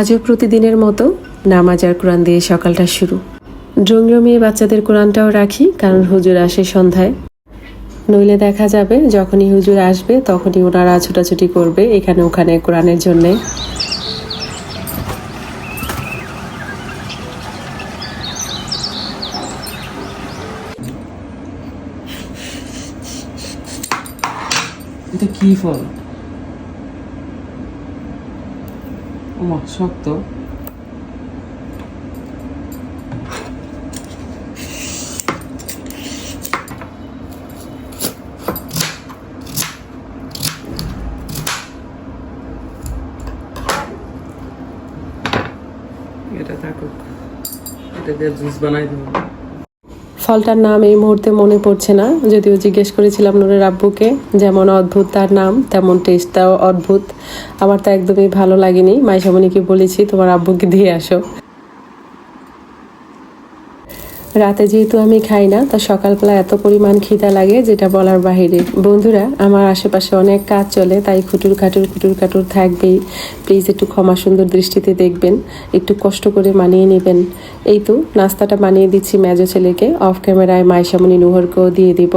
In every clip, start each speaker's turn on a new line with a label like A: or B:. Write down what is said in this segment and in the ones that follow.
A: আজও প্রতিদিনের মতো। নামাজ আর কোরআন দিয়ে সকালটা শুরু। রঙিয়ে বাচ্চাদের কোরআনটাও রাখি, কারণ হুজুর আসে সন্ধ্যায়। নইলে দেখা যাবে, যখনই হুজুর আসবে, তখনই ওনারা ছোটাছুটি করবে এখানে ওখানে কোরআনের জন্যে।
B: কি ফল? শক্ত এটা থাকুক এটা দিয়ে জুস বানাই দেবো।
A: ফলটার নাম এই মুহূর্তে মনে পড়ছে না। যদিও জিজ্ঞেস করেছিলাম নুরের আব্বুকে যেমন অদ্ভুত তার নাম, তেমন টেস্টটাও অদ্ভুত। আমার তো একদমই ভালো লাগেনি। মাইশামণিকে বলেছি, তোমার আব্বুকে দিয়ে আসো। রাতে যেহেতু আমি খাই না, তা সকালবেলা এত পরিমাণ খিদা লাগে যেটা বলার বাহিরে। বন্ধুরা, আমার আশেপাশে অনেক কাজ চলে, তাই খুটুর খাটুর খুটুর খাটুর থাকবেই। প্লিজ একটু ক্ষমা সুন্দর দৃষ্টিতে দেখবেন, একটু কষ্ট করে মানিয়ে নেবেন। এই তো, নাস্তাটা বানিয়ে দিচ্ছি মেজো ছেলেকে, অফ ক্যামেরায় মাইশামণি নুহরকেও দিয়ে দিব।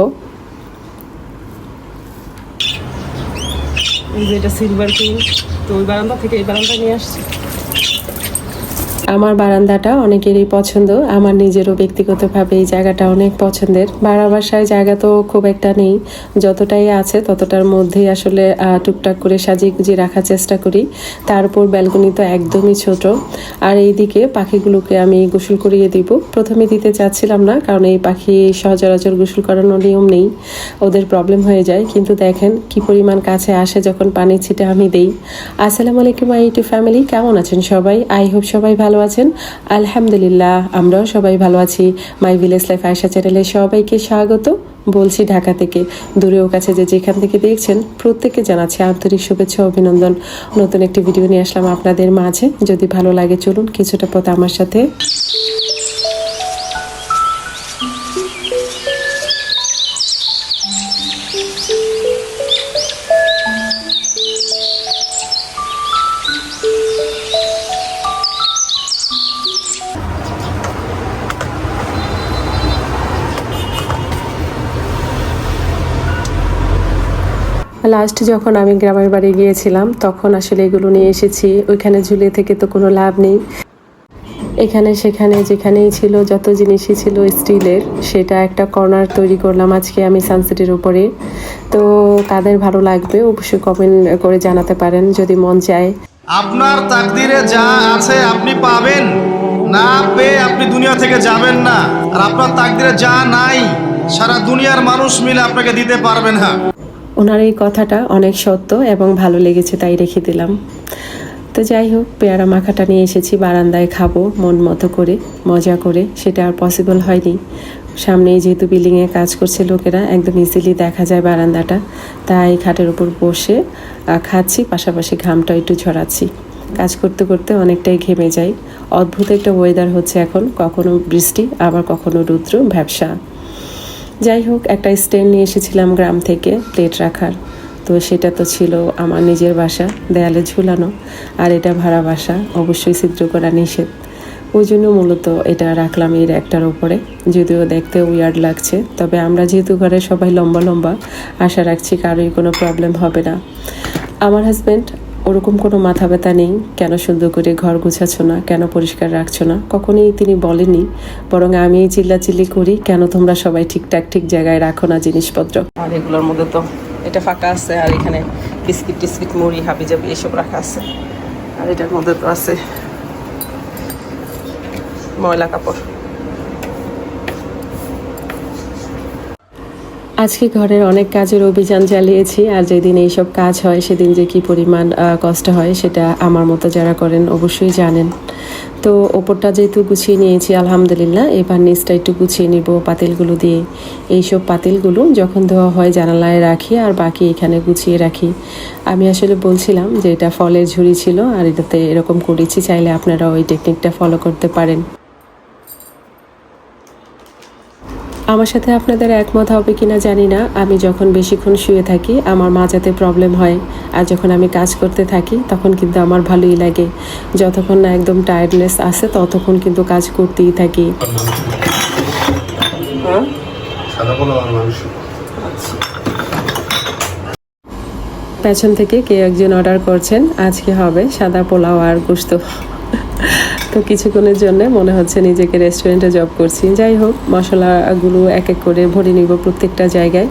B: এই যে এটা সিলভার কিং তো ওই বারান্দা থেকে এই বারান্দা নিয়ে আসছি।
A: আমার বারান্দাটা অনেকেরই পছন্দ, আমার নিজেরও ব্যক্তিগতভাবে এই জায়গাটা অনেক পছন্দের। ভাড়া বাসায় জায়গা তো খুব একটা নেই, যতটাই আছে ততটার মধ্যেই আসলে টুকটাক করে সাজিয়ে গুজিয়ে রাখার চেষ্টা করি। তার উপর ব্যালকনি তো একদমই ছোট। আর এইদিকে পাখিগুলোকে আমি গোসল করিয়ে দিব। প্রথমে দিতে চাচ্ছিলাম না, কারণ এই পাখি সচরাচর গোসল করানোর নিয়ম নেই, ওদের প্রবলেম হয়ে যায়। কিন্তু দেখেন কি পরিমাণ কাছে আসে যখন পানি ছিটে আমি দেই। আসসালামু আলাইকুম, আই টু ফ্যামিলি, কেমন আছেন সবাই? আই হোপ সবাই ভালো আছেন? আলহামদুলিল্লাহ, আমরাও সবাই ভালো আছি। মাই ভিলেজ লাইফ আয়সা চ্যানেলে সবাইকে স্বাগত। বলছি ঢাকা থেকে দূরেও কাছে যে যেখান থেকে দেখছেন, প্রত্যেককে জানাচ্ছি আন্তরিক শুভেচ্ছা অভিনন্দন। নতুন একটি ভিডিও নিয়ে আসলাম আপনাদের মাঝে। যদি ভালো লাগে, চলুন কিছুটা পথ আমার সাথে। লাস্ট যখন আমি গ্রামের বাড়ি গিয়েছিলাম, তখন আসলে এগুলো নিয়ে এসেছি। ওইখানে ঝুলে থেকে তো কোনো লাভ নেই। এখানে সেখানে যেখানেই ছিল যত জিনিসই ছিল স্টিলের, সেটা একটা কর্নার তৈরি করলাম আজকে আমি সানসেটের উপরে। তো কাদের ভালো লাগবে, অবশ্যই কমেন্ট করে জানাতে পারেন যদি মন চায়।
C: আপনার তাকদিরে যা আছে আপনি পাবেন। না পেয়ে আপনি দুনিয়া থেকে যাবেন না। আর আপনার তাকদিরে যা নাই, সারা দুনিয়ার মানুষ মিলে আপনাকে দিতে পারবে না।
A: ওনার এই কথাটা অনেক সত্য এবং ভালো লেগেছে, তাই রেখে দিলাম। তো যাই হোক, পেয়ারা মাখাটা নিয়ে এসেছি, বারান্দায় খাব, মন মতো করে, মজা করে, সেটা আর পসিবল হয়নি। সামনেই যেহেতু বিল্ডিংয়ে কাজ করছে লোকেরা, একদম ইজিলি দেখা যায় বারান্দাটা। তাই খাটের উপর বসে খাচ্ছি, পাশাপাশি ঘামটা একটু ঝরাচ্ছি। কাজ করতে করতে অনেকটাই ঘেমে যাই। অদ্ভুত একটা ওয়েদার হচ্ছে এখন, কখনো বৃষ্টি, আবার কখনো রুদ্র ব্যবসা যাই হোক, একটা স্ট্যান্ড নিয়ে এসেছিলাম গ্রাম থেকে প্লেট রাখার। তো সেটা তো ছিল আমার নিজের বাসা, দেয়ালে ঝুলানো। আর এটা ভাড়া বাসা, অবশ্যই ছিদ্র করা নিষেধ। ওই জন্য মূলত এটা রাখলাম এই র্যাকটার ওপরে। যদিও দেখতে উইয়ার্ড লাগছে, তবে আমরা যেহেতু ঘরে সবাই লম্বা লম্বা, আশা রাখছি কারোই কোনো প্রবলেম হবে না। আমার হাজব্যান্ড ওরকম কোনো মাথা ব্যথা নেই, কেন সুন্দর করে ঘর গুছাচ্ছ না, কেন পরিষ্কার রাখছো না? কখনোই তিনি বলেনি বরং আমি এই চিল্লাচিল্লি করি, কেন তোমরা সবাই ঠিকঠাক ঠিক জায়গায় রাখো না জিনিসপত্র?
B: আর এগুলোর মধ্যে তো এটা ফাঁকা আছে, আর এখানে বিস্কিট টিস্কিট, মুড়ি হাবি জাবি এসব রাখা আছে। আর এটার মধ্যে তো আছে ময়লা কাপড়।
A: আজকে ঘরের অনেক কাজের অভিযান চালিয়েছি আর যেদিন এইসব কাজ হয়, সেদিন যে কি পরিমাণ কষ্ট হয়, সেটা আমার মতো যারা করেন অবশ্যই জানেন। তো ওপরটা যেহেতু গুছিয়ে নিয়েছি, আলহামদুলিল্লাহ, এবার নিচটা একটু গুছিয়ে নিব পাতিলগুলো দিয়ে। এইসব পাতিলগুলো যখন ধোয়া হয়, জানালায় রাখি আর বাকি এখানে গুছিয়ে রাখি। আমি আসলে বলছিলাম যে এটা ফলের ঝুড়ি ছিল আর এটাতে এরকম করেছি, চাইলে আপনারা ওই টেকনিকটা ফলো করতে পারেন। আমার সাথে আপনাদের একমত হবে কিনা জানি না। আমি যখন বেশিক্ষণ শুয়ে থাকি, আমার মাজাতে প্রবলেম হয় আর যখন আমি কাজ করতে থাকি, তখন কিন্তু আমার ভালোই লাগে। যতক্ষণ না একদম টায়ার্ডনেস আসে ততক্ষণ কিন্তু কাজ করতেই থাকি। পেছন থেকে কে একজন অর্ডার করছেন, আজকে হবে সাদা পোলাও আর গোস্ত তো কিছুক্ষণের জন্য মনে হচ্ছে নিজেকে রেস্টুরেন্টে জব করছি। যাই হোক, মশলাগুলো এক এক করে ভরে নিব প্রত্যেকটা জায়গায়।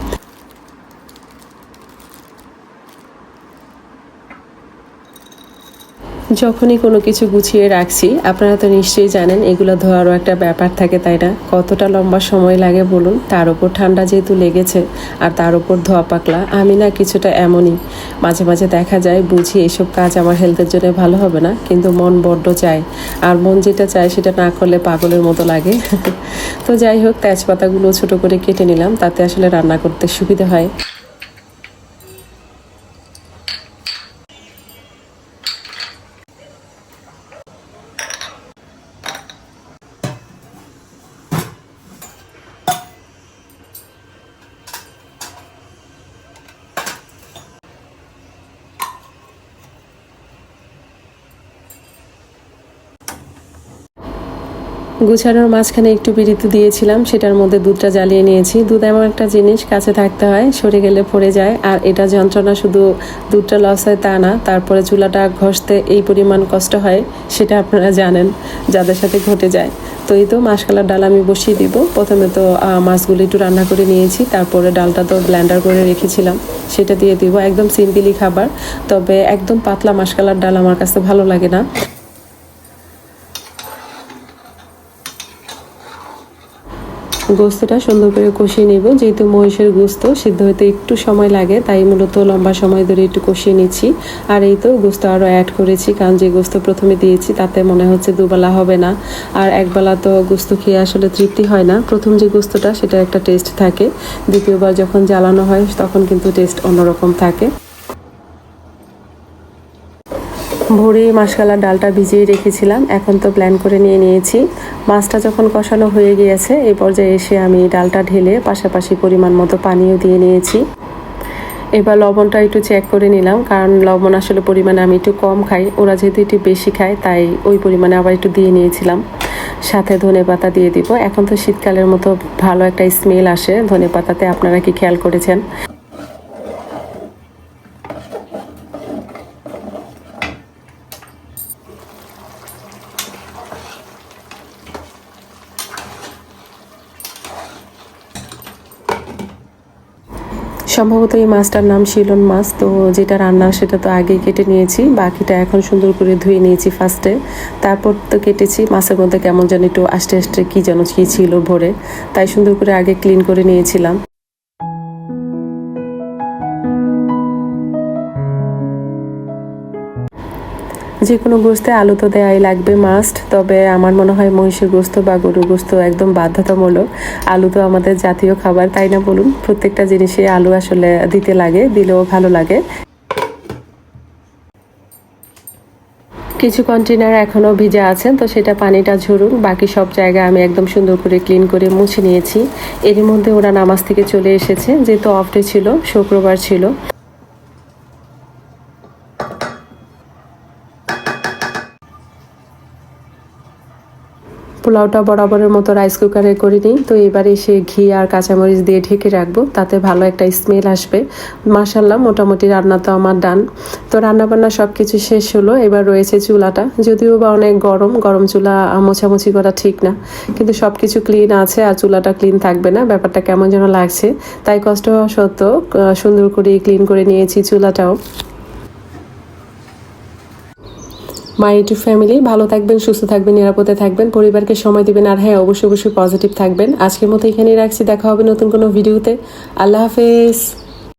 A: যখনই কোনো কিছু গুছিয়ে রাখছি, আপনারা তো নিশ্চয়ই জানেন এগুলো ধোয়ারও একটা ব্যাপার থাকে, তাই না? কতটা লম্বা সময় লাগে বলুন? তার উপর ঠান্ডা যেহেতু লেগেছে, আর তার উপর ধোয়া পাকলা, আমি না কিছুটা এমনই। মাঝে মাঝে দেখা যায়, বুঝি এসব কাজ আমার হেলথের জন্য ভালো হবে না, কিন্তু মন বড্ড চায়। আর মন যেটা চায় সেটা না করলে পাগলের মতো লাগে। তো যাই হোক, তেজপাতাগুলো ছোট করে কেটে নিলাম, তাতে আসলে রান্না করতে সুবিধা হয়। গুছানোর মাঝখানে একটু বিরিতি দিয়েছিলাম, সেটার মধ্যে দুধটা জ্বালিয়ে নিয়েছি। দুধ এমন একটা জিনিস, কাছে থাকতে হয়, সরে গেলে পড়ে যায়, আর এটা যন্ত্রণা শুধু দুধটা লস হয় তা না, তারপরে চুলাটা ঘষতে এই পরিমাণ কষ্ট হয়, সেটা আপনারা জানেন, যাদের সাথে ঘটে যায়। তো এই তো মাসকালার ডাল আমি বসিয়ে দিব। প্রথমে তো মাছগুলো একটু রান্না করে নিয়েছি, তারপরে ডালটা তো ব্ল্যান্ডার করে রেখেছিলাম, সেটা দিয়ে দিব একদম সিম্পলি খাবার। তবে একদম পাতলা মাসকালার ডাল আমার কাছে ভালো লাগে না। গোস্তটা সুন্দর করে কষিয়ে নেব। যেহেতু মহিষের গোস্ত, সিদ্ধ হতে একটু সময় লাগে, তাই মূলত লম্বা সময় ধরে একটু কষিয়ে নিচ্ছি। আর এই তো গোস্ত আরও অ্যাড করেছি, কারণ যে গোস্ত প্রথমে দিয়েছি, তাতে মনে হচ্ছে দুবেলা হবে না। আর একবেলা তো গোস্ত খেয়ে আসলে তৃপ্তি হয় না। প্রথম যে গোস্তটা সেটা একটা টেস্ট থাকে। দ্বিতীয়বার যখন জ্বালানো হয়, তখন কিন্তু টেস্ট অন্যরকম থাকে। ভোরে মাসকালার ডালটা ভিজিয়ে রেখেছিলাম, এখন তো প্ল্যান করে নিয়ে নিয়েছি। মাছটা যখন কষানো হয়ে গিয়েছে এই পর্যায়ে এসে আমি ডালটা ঢেলে পাশাপাশি পরিমাণ মতো পানিও দিয়ে নিয়েছি। এবার লবণটা একটু চেক করে নিলাম, কারণ লবণ আসলে পরিমাণে আমি একটু কম খাই, ওরা যেহেতু একটু বেশি খায়, তাই ওই পরিমাণে আবার একটু দিয়ে নিয়েছিলাম। সাথে ধনে পাতা দিয়ে দিব। এখন তো শীতকালের মতো ভালো একটা স্মেল আসে ধনে পাতাতে, আপনারা কি খেয়াল করেছেন? সম্ভবত এই মাছটার নাম শিলন মাছ, তো যেটা রান্না সেটা তো আগে কেটে নিয়েছি। বাকিটা এখন সুন্দর করে ধুয়ে নিয়েছি ফার্স্টে তারপর তো কেটেছি, মাছের মধ্যে কেমন যেন একটু আস্তে আস্তে কী যেন কী ছিল ভরে, তাই সুন্দর করে আগে ক্লিন করে নিয়েছিলাম। যে কোনো গোস্তে আলু তো দেয়াই লাগবে মাস্ট তবে আমার মনে হয় মহিষের গোস্ত বা গরুর গোস্ত একদম বাধ্যতামূলক। আলু তো আমাদের জাতীয় খাবার, তাই না বলুন? প্রত্যেকটা জিনিসে আলু আসলে দিতে লাগে, দিলেও ভালো লাগে। কিছু কন্টেনার এখনও ভিজা আছে, তো সেটা পানিটা ঝরুন বাকি সব জায়গা আমি একদম সুন্দর করে ক্লিন করে মুছে নিয়েছি। এরই মধ্যে ওরা নামাজ থেকে চলে এসেছে, যেহেতু অফ ডে ছিল, শুক্রবার ছিল। পোলাওটা বরাবরের মতো রাইস কুকারে করে নিই। তো এবারে সে ঘি আর কাঁচামরিচ দিয়ে ঢেকে রাখব, তাতে ভালো একটা স্মেল আসবে। মাসাল্লাহ মোটামুটি রান্না তো আমার ডান তো রান্না বান্না সব কিছু শেষ হলো, এবার রয়েছে চুলাটা। যদিও বা অনেক গরম গরম চুলা মোছামুছি করা ঠিক না। কিন্তু সব কিছু ক্লিন আছে আর চুলাটা ক্লিন থাকবে না। ব্যাপারটা কেমন যেন লাগছে। তাই কষ্ট হওয়া সত্ত্বেও সুন্দর করে ক্লিন করে নিয়েছি চুলাটাও। মাই টু ফ্যামিলি, ভালো থাকবেন, সুস্থ থাকবেন, নিরাপদে থাকবেন, পরিবারকে সময় দিবেন আর হ্যাঁ অবশ্যই অবশ্যই পজিটিভ থাকবেন। আজকের মতো এখানেই রাখছি, দেখা হবে নতুন কোনো ভিডিওতে আল্লাহ হাফেজ।